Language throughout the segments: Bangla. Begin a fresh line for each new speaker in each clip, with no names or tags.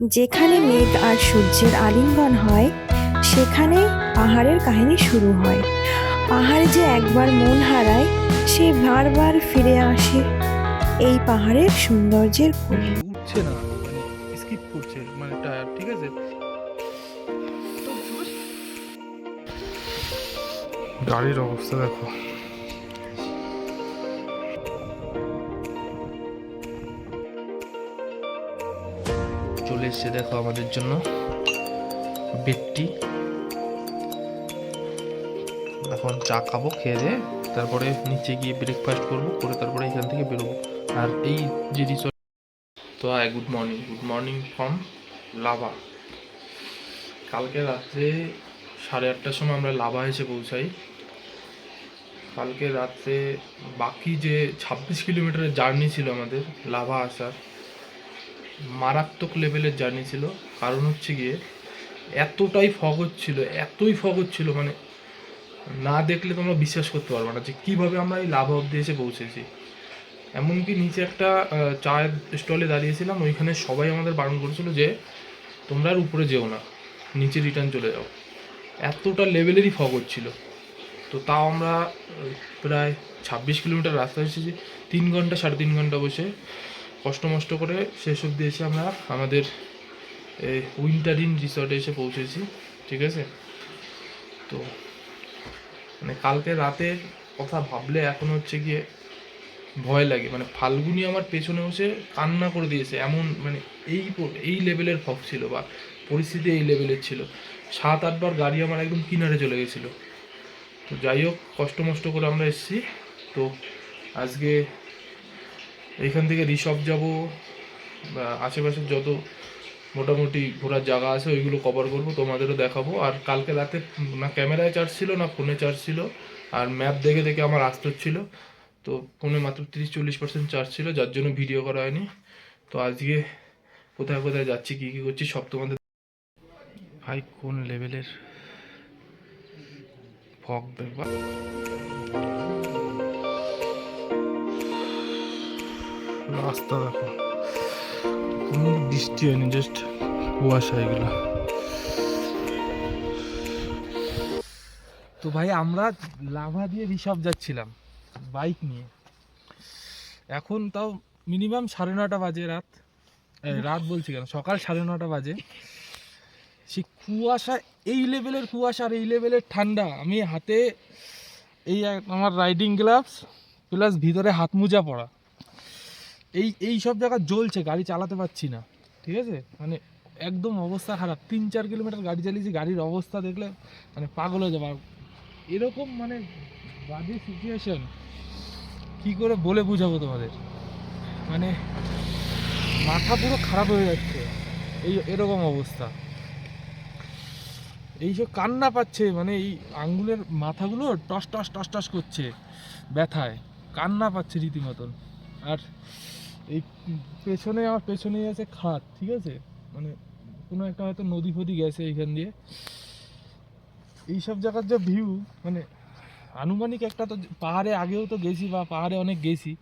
যেখানে মেঘ আর সূর্যের আলিঙ্গন হয়, সেখানে পাহাড়ের কাহিনী শুরু হয়। পাহাড়ে যে একবার মন হারায়, সে বারবার ফিরে আসে এই পাহাড়ের সৌন্দর্যের
উঠছে না মানে স্কিপ করছে মানে টায়ার ঠিক আছে? গাড়ির অবস্থা দেখো। এসছে দেখো আমাদের জন্য বেডটি এখন চা খাব, খেয়ে দিয়ে তারপরে নিচে গিয়ে ব্রেকফাস্ট করব, করে তারপরে এখান থেকে বেরোবো। আর এই যে রিসর্ট তো hi good morning good morning from Lava কালকে রাত্রে সাড়ে আটটার সময় আমরা লাভা এসে পৌঁছাই। কালকে রাত্রে বাকি যে ছাব্বিশ কিলোমিটারের জার্নি ছিল আমাদের লাভা আসার মারাত্মক লেভেলের জার্নি ছিল। কারণ হচ্ছে গিয়ে এতটাই ফগ হচ্ছিল, এতই ফগ হচ্ছিল মানে না দেখলে তোমরা বিশ্বাস করতে পারবে না যে কীভাবে আমরা এই লাভ অব্দি এসে পৌঁছেছি। এমনকি নিচে একটা চায়ের স্টলে দাঁড়িয়েছিলাম, ওইখানে সবাই আমাদের বারণ করেছিল যে তোমরা আর উপরে যেও না, নিচে রিটার্ন চলে যাও। এতটা লেভেলেরই ফগ হচ্ছিল। তো তাও আমরা প্রায় ছাব্বিশ কিলোমিটার রাস্তা এসেছি, তিন ঘণ্টা, সাড়ে তিন ঘণ্টা বসে। কষ্ট মষ্ট করে শেষ অবধি এসে আমরা আমাদের এই উইন্টার ইন রিসর্টে এসে পৌঁছেছি, ঠিক আছে? তো মানে কালকে রাতে কথা ভাবলে এখন হচ্ছে গিয়ে ভয় লাগে। মানে ফাল্গুনি আমার পেছনে বসে কান্না করে দিয়েছে, এমন মানে এই এই লেভেলের ফক ছিল বা পরিস্থিতি এই লেভেলের ছিল। সাত আটবার গাড়ি আমার একদম কিনারে চলে গেছিল। তো যাই হোক, কষ্ট মষ্ট করে আমরা এসেছি। তো আজকে এইখান থেকে ঋষভ যাব, বা আশেপাশের যত মোটামুটি ঘোরার জায়গা আছে, ওইগুলো কভার করব, তোমাদেরও দেখাবো। আর কালকে রাতে না ক্যামেরায় চার্জ ছিল, না ফোনে চার্জ ছিল, আর ম্যাপ দেখে দেখে আমার আসতে হচ্ছিল। তো ফোনে মাত্র তিরিশ চল্লিশ পার্সেন্ট চার্জ ছিল, যার জন্য ভিডিও করা হয়নি। তো আজকে কোথায় কোথায় যাচ্ছি, কী কী করছি, সব তোমাদের ভাই, কোন লেভেলের ফগ দেখবা রাস্তা দেখো। কোনো বৃষ্টি হয়নি জাস্ট কুয়াশা এগুলো। তো ভাই, আমরা লাভা দিয়ে রিসব যাচ্ছিলাম, বাইক নিয়ে। এখন তাও মিনিমাম সাড়ে নটা বাজে রাত। রাত বলছি কেন? সকাল সাড়ে নটা বাজে। সে কুয়াশা, এই লেভেলের কুয়াশা আর এই লেভেলের ঠান্ডা, আমি হাতে এই আমার রাইডিং গ্লাভস প্লাস ভিতরে হাত মোজা পরা। এই এই সব জায়গা জ্বলছে, গাড়ি চালাতে পারছি না, ঠিক আছে? মানে একদম অবস্থা খারাপ, তিন চার কিলোমিটার গাড়ি চালিয়েছি, গাড়ির অবস্থা দেখলে মানে পাগল হয়ে যাবে। আর এরকম মানে বাজে সিচুয়েশন কি করে বলে বুঝাবো তোমাদের? মানে মাথা পুরো খারাপ হয়ে যাচ্ছে, এই এরকম অবস্থা। এইসব কান্না পাচ্ছে মানে এই আঙ্গুলের মাথাগুলো টস টস টস টস করছে, ব্যথায়, কান্না পাচ্ছে রীতিমতন। আর এই পেছনে, আমার পেছনেই আছে খাত ঠিক আছে? মানে কোনো একটা হয়তো নদী ফদি গেছে এইখান দিয়ে। এইসব জায়গার যা ভিউ মানে আনুমানিক একটা তো পাহাড়ে আগেও তো গেছি বা পাহাড়ে অনেক গেছি,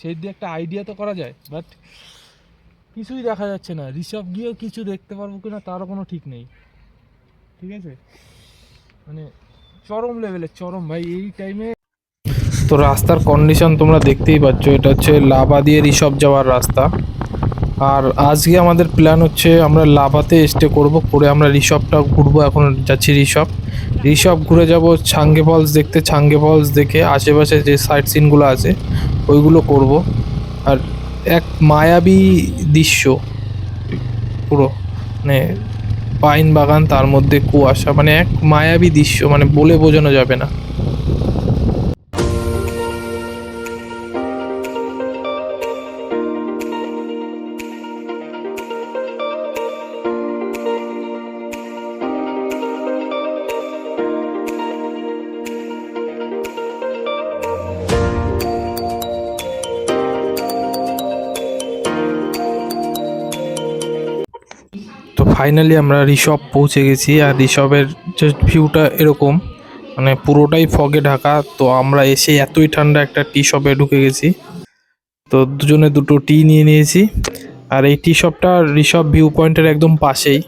সেই দিয়ে একটা আইডিয়া তো করা যায় বাট কিছুই দেখা যাচ্ছে না। ঋষভ গিয়েও কিছু দেখতে পারব কি না তারও কোনো ঠিক নেই। ঠিক আছে? মানে চরম লেভেলের চরম। ভাই, এই টাইমে তো রাস্তার কন্ডিশন তোমরা দেখতেই পাচ্ছ, এটা হচ্ছে লাভা দিয়ে ঋষভ যাওয়ার রাস্তা। আর আজকে আমাদের প্ল্যান হচ্ছে আমরা লাভাতে স্টে করব করে আমরা ঋষভটা ঘুরবো, এখন যাচ্ছি ঋষভ ঋষভ ঘুরে যাব ছাঙ্গে ফলস দেখতে, ছাঙ্গে ফলস দেখে আশেপাশে যে সাইট সিনগুলো আছে, ওইগুলো করব। আর এক মায়াবী দৃশ্য, পুরো মানে পাইন বাগান, তার মধ্যে কুয়াশা মানে এক মায়াবী দৃশ্য মানে বলে বোঝানো যাবে না। ফাইনালি আমরা ঋষভ পৌঁছে গেছি আর ঋষভের যে ভিউটা এরকম মানে পুরোটাই ফগে ঢাকা, তো আমরা এসে এতই ঠান্ডা একটা টি শপে ঢুকে গেছি। তো দুজনে দুটো টি নিয়ে নিয়েছি। আর এই টি শপটা ঋষভ ভিউ পয়েন্টের একদম পাশেই।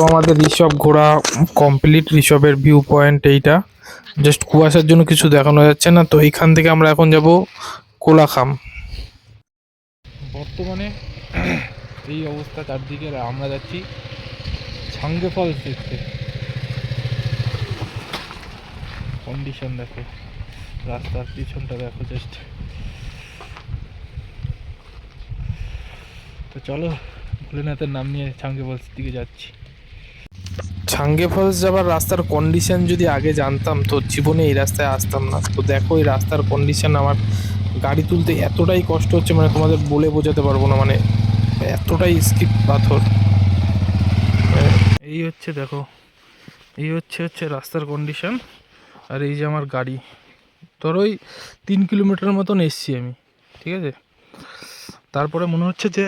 তো আমাদের ঋষভ ঘোরা কমপ্লিট ঋষভের ভিউ পয়েন্ট এইটা। জাস্ট কুয়াশার জন্য কিছু দেখানো যাচ্ছে না, তো এইখান থেকে আমরা এখন যাব কোলাখাম। বর্তমানে এই অবস্থা চারদিকে, আমরা যাচ্ছি ছাঙ্গে ফলস দেখতে। কন্ডিশন দেখো, রাস্তার পিছনটা দেখো জাস্ট তো চলো, ভোলেনাথের নাম নিয়ে ছাঙ্গে ফলস দিকে যাচ্ছি। ছাঙ্গে ফলস যাবার রাস্তার কন্ডিশন যদি আগে জানতাম, তো জীবনে এই রাস্তায় আসতাম না। তো দেখো এই রাস্তার কন্ডিশন আমার গাড়ি তুলতে এতটাই কষ্ট হচ্ছে মানে তোমাদের বলে বোঝাতে পারব না মানে এতটাই স্কিপ পাথর। মানে এই হচ্ছে দেখো, এই হচ্ছে হচ্ছে রাস্তার কন্ডিশন আর এই যে আমার গাড়ি। ধরো ওই তিন কিলোমিটার মতন এসছি আমি, ঠিক আছে? তারপরে মনে হচ্ছে যে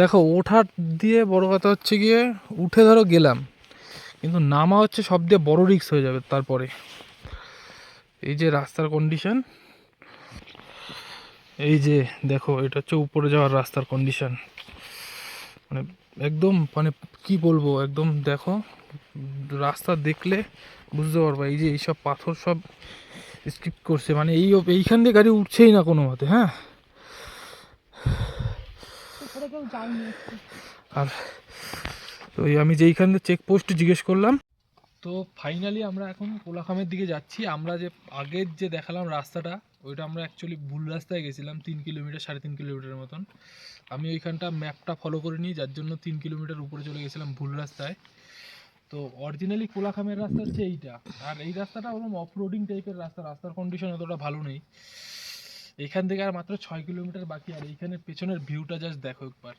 দেখো, ওঠার দিয়ে বড় কথা হচ্ছে গিয়ে উঠে ধরো গেলাম, কিন্তু নামা হচ্ছে সব দিয়ে বড় রিক্স হয়ে যাবে তারপরে। এই যে রাস্তার কন্ডিশন এই যে দেখো, এটা হচ্ছে উপরে যাওয়ার রাস্তার কন্ডিশন মানে একদম মানে কি বলব, একদম দেখো, রাস্তা দেখলে বুঝতে পারবা, এই যে এইসব পাথর সব স্কিপ করছে মানে এই, এইখান দিয়ে গাড়ি উঠছেই না কোনো মতে হ্যাঁ
উপরে কেউ যায়নি একটু।
আর তো আমি যেইখান দিয়ে চেকপোস্ট জিজ্ঞেস করলাম। তো ফাইনালি আমরা এখন কোলাখামের দিকে যাচ্ছি। আমরা যে আগের যে দেখালাম রাস্তাটা ওইটা আমরা অ্যাকচুয়ালি ভুল রাস্তায় গেছিলাম তিন কিলোমিটার সাড়ে তিন কিলোমিটারের মতন। আমি ওইখানটা ম্যাপটা ফলো করে নিই যার জন্য তিন কিলোমিটার উপরে চলে গেছিলাম ভুল রাস্তায়। তো অরিজিনালি কোলাখামের রাস্তা হচ্ছে এইটা। আর এই রাস্তাটা ওরকম অফ রোডিং টাইপের রাস্তা রাস্তার কন্ডিশন অতটা ভালো নেই। এখান থেকে আর মাত্র ছয় কিলোমিটার বাকি, আর এইখানের পেছনের ভিউটা জাস্ট দেখো একবার।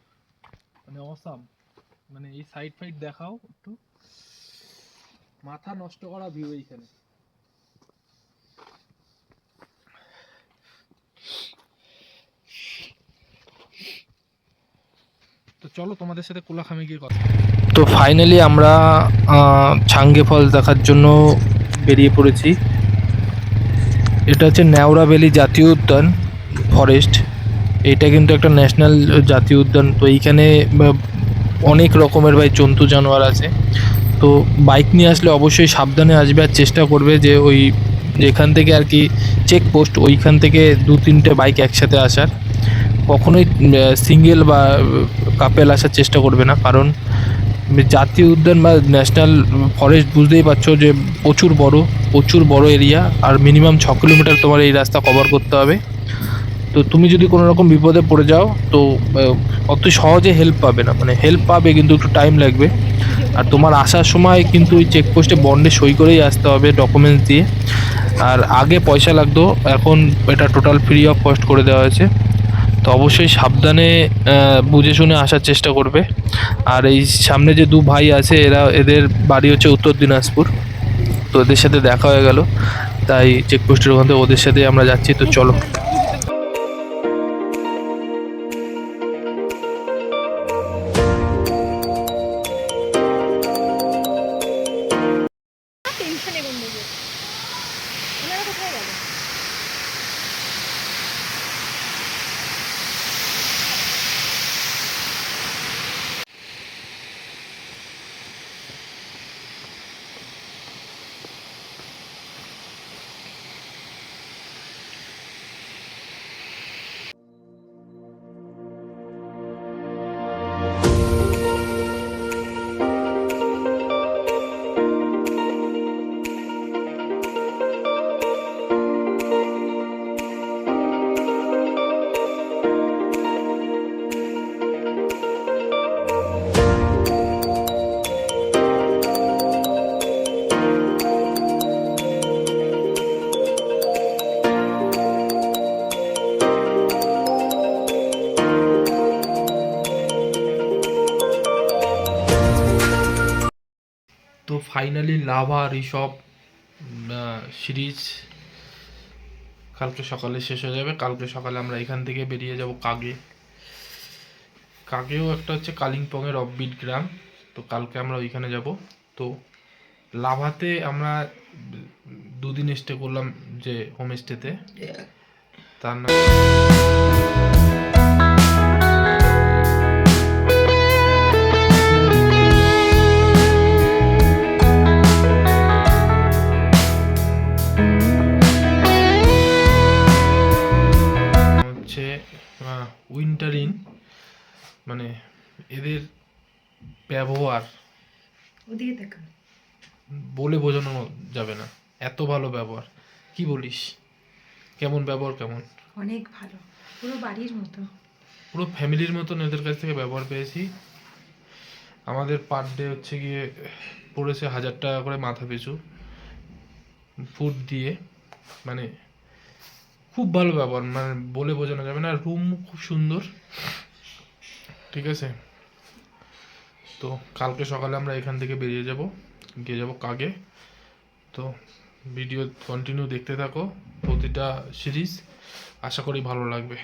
মানে অসাম মানে এই সাইড ফাইড দেখাও একটু। মাথা নষ্ট করা ভিউ এইখানে। তো চলো তোমাদের সাথে কোলাখামে গিয়ে কথা তো ফাইনালি আমরা ছাঙ্গে ফলস দেখার জন্য বেরিয়ে পড়েছি। এটা হচ্ছে ন্যাওড়া ভ্যালি জাতীয় উদ্যান ফরেস্ট এটা কিন্তু একটা ন্যাশনাল জাতীয় উদ্যান। তো এইখানে অনেক রকমের ভাই জন্তু জানোয়ার আছে। তো বাইক নিয়ে আসলে অবশ্যই সাবধানে আসবে আর চেষ্টা করবে যে ওই যেখান থেকে আর কি চেকপোস্ট ওইখান থেকে দু, তিনটে বাইক একসাথে আসার। কখনোই সিঙ্গেল বা কাপেল আসার চেষ্টা করবে না। কারণ, জাতীয় উদ্যান বা ন্যাশনাল ফরেস্ট বুঝতেই পারছ যে প্রচুর বড়। প্রচুর বড় এরিয়া, আর মিনিমাম ছ কিলোমিটার তোমার এই রাস্তা কভার করতে হবে। তো তুমি যদি কোনো রকম বিপদে পড়ে যাও, তো অত সহজে হেল্প পাবে না। মানে হেল্প পাবে, কিন্তু একটু টাইম লাগবে। আর তোমার আসার সময় কিন্তু ওই চেকপোস্টে বন্ডে সই করেই আসতে হবে ডকুমেন্টস দিয়ে। আর আগে পয়সা লাগতো, এখন এটা টোটাল ফ্রি অফ কস্ট করে দেওয়া হয়েছে। তো অবশ্যই সাবধানে বুঝে শুনে আসার চেষ্টা করবে। আর এই সামনে যে দু ভাই আছে, এরা, এদের বাড়ি হচ্ছে উত্তর দিনাজপুর। তো ওদের সাথে দেখা হয়ে গেল। তাই চেকপোস্টের ওখান থেকে ওদের সাথে আমরা যাচ্ছি। তো চলো। ফাইনালি লাভা ঋষভ সিরিজ কালকে সকালে শেষ হয়ে যাবে। কালকে সকালে আমরা এখান থেকে বেরিয়ে যাব কাগে। কাগেও একটা হচ্ছে কালিম্পংয়ের অফবিট গ্রাম। তো কালকে আমরা ওইখানে যাব। তো লাভাতে আমরা দুদিন স্টে করলাম যে হোমস্টেতে তার নাম উইন্টার ইন মানে এদের ব্যবহার বলে বোঝানো যাবে না। এত ভালো ব্যবহার। কি বলিস? কেমন ব্যবহার কেমন?
অনেক ভালো। পুরো বাড়ির মতো।
পুরো ফ্যামিলির মতন এদের কাছ থেকে ব্যবহার পেয়েছি। আমাদের পার ডে হচ্ছে গিয়ে পড়েছে হাজার টাকা করে মাথা পিছু ফুড দিয়ে মানে খুব ভালো ব্যবহার মানে বলে বোঝানো যাবে না রুম খুব সুন্দর। ঠিক আছে? তো কালকে সকালে আমরা এখান থেকে বেরিয়ে যাব, গিয়ে যাব কাগে। তো ভিডিও কন্টিনিউ দেখতে থাকো, প্রতিটা সিরিজ আশা করি ভালো লাগবে।